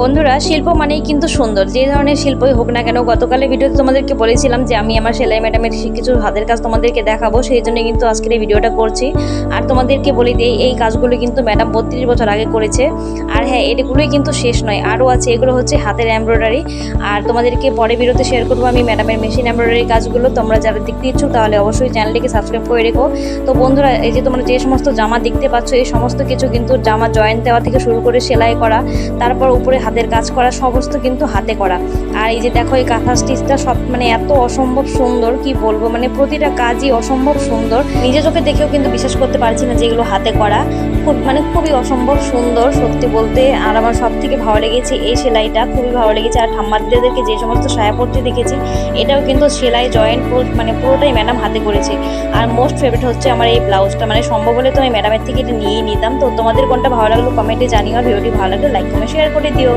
বন্ধুরা, শিল্প মানেই কিন্তু সুন্দর। যে ধরনের শিল্পই হোক না কেন, গতকালের ভিডিওতে তোমাদেরকে বলেছিলাম যে আমি আমার সেলাই ম্যাডামের কিছু হাতের কাজ তোমাদেরকে দেখাবো, সেই জন্য কিন্তু আজকের এই ভিডিওটা করছি। আর তোমাদেরকে বলি দিই, এই কাজগুলো কিন্তু ম্যাডাম বত্রিশ বছর আগে করেছে। আর হ্যাঁ এগুলোই কিন্তু শেষ নয়, আরও আছে। এগুলো হচ্ছে হাতের এমব্রয়ডারি। আর তোমাদেরকে পরে ভিডিওতে শেয়ার করব আমি ম্যাডামের মেশিন এমব্রয়ডারি কাজগুলো। তোমরা যারা দেখতে ইচ্ছুক, তাহলে অবশ্যই চ্যানেলটিকে সাবস্ক্রাইব করে রেখো। তো বন্ধুরা, এই যে তোমরা যে সমস্ত জামা দেখতে পাচ্ছ, এই সমস্ত কিছু কিন্তু জামা জয়েন্ট দেওয়া থেকে শুরু করে সেলাই করা, তারপর উপরে হাতের কাজ করা সমস্ত কিন্তু হাতে করা। আর এই যে দেখো, এই কাঁথা স্টিচটা সব মানে এত অসম্ভব সুন্দর, কি বলব? মানে প্রতিটা কাজই অসম্ভব সুন্দর। নিজে চোখে দেখেও কিন্তু বিশ্বাস করতে পারছি না যে এগুলো হাতে করা। খুব মানে খুবই অসম্ভব সুন্দর, সত্যি বলতে। আর আমার সব থেকে ভালো লেগেছে এই সেলাইটা, খুবই ভালো লেগেছে। আর ঠাম্মাদেরকে যে সমস্ত সায়া পড়তে দেখেছি, এটাও কিন্তু সেলাই জয়েন্ট মানে পুরোটাই ম্যাডাম হাতে করেছে। আর মোস্ট ফেভারিট হচ্ছে আমার এই ব্লাউজটা। মানে সম্ভব হলে তো আমি ম্যাডামের থেকে এটা নিয়েই নিতাম। তো তোমাদের কোনটা ভালো লাগল কমেন্টে জানিও। আর ভিডিওটি ভালো লাগলে লাইক, কমেন্ট, শেয়ার করে দিও।